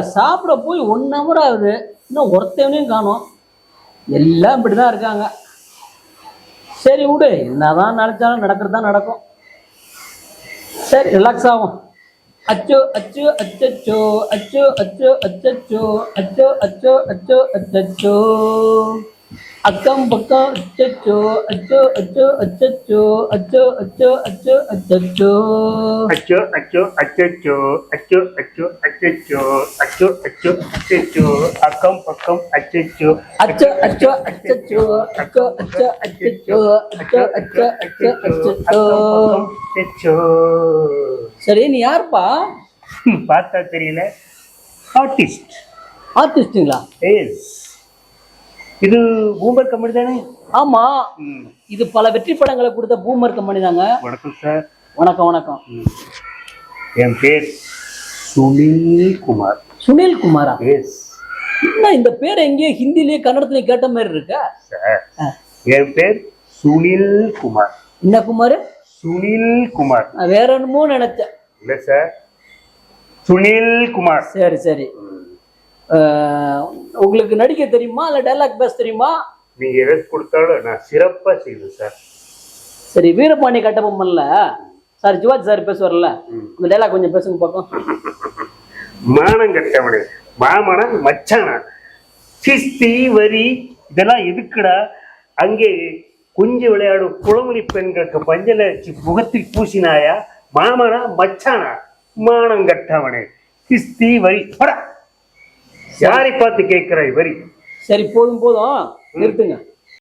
சாப்பிட போய் one hour ஆகுது. இன்னும் ஒருத்தவனையும் காணும். எல்லாம் இப்படிதான் இருக்காங்க. சரி விடு. என்னதான் நினைச்சாலும் நடக்கிறது தான் நடக்கும். சரி ரிலாக்ஸ் ஆகும். அச்சோ அச்சோ அச்சச்சோ அச்சோ அச்சோ அச்சச்சோ அச்சோ அச்சோ அச்சோ அச்சச்சோ. அக்கம் பக்கம் அச்சச்சோ அச்சோ அச்சோ அச்சச்சோ அச்சோ அச்சோ அச்சோ அச்சச்சோ அச்சோ அச்சோ அச்சோ அச்சோ அச்சோ அச்சோ அச்சோ அச்சோ அச்சோ அக்கம் பக்கம் அச்சோ அச்சோ அச்சோ அச்சச்சோ அச்சோ அச்சோ அச்சச்சோ அச்சோ அச்சோ அச்சோ அச்சச்சோ அச்சோ சரி நீ யாருப்பா பார்த்தா தெரியல ஆர்டிஸ்ட் ஆர்டிஸ்ட்டுங்களா எஸ் இது பூமர் கம்பெனி தானே? ஆமா. இது பல வெற்றி படங்களை கொடுத்த பூமர் கம்பெனி தாங்க. வணக்கம் சார். வணக்கம் வணக்கம். என் பேர் சுனில் குமார் சுனில் குமாரா எஸ் என்ன இந்த பேர் எங்கேயோ ஹிந்திலயே கன்னடத்துலயும் கேட்ட மாதிரி இருக்கா? சார். என் பேர் சுனில் குமார் என்ன குமார்? சுனில் குமார் வேற என்னமோ நினைச்சேன். இல்ல சார். சுனில் குமார் சரி சரி. உங்களுக்கு நடிக்க தெரியுமா? இல்ல டைலாக் பேச தெரியுமா? நீங்க எதை கொடுத்தாலும் நான் சிறப்பா செய்வேன் சார் சரி வீரபாண்டி கட்டபொம்மன்ல சார் சிவாஜி சார் பேசுவார்ல அந்த டைலாக் கொஞ்சம் பேசுங்க பார்க்கும் மானம் கட்டவனே மாமனா மச்சானா சிஸ்தி வரி இதெல்லாம் எதுக்குடா? அங்கே குஞ்சு விளையாடும் குளமொழி பெண்களுக்கு பஞ்சல வச்சு முகத்தில் பூசினாயா? மாமனா மச்சானா மானம் கட்டவனே. சிஸ்தி வரி படா. யாரை பார்த்து கேட்கிறாய் வரி சரி போதும் போதும். நிறுத்துங்க.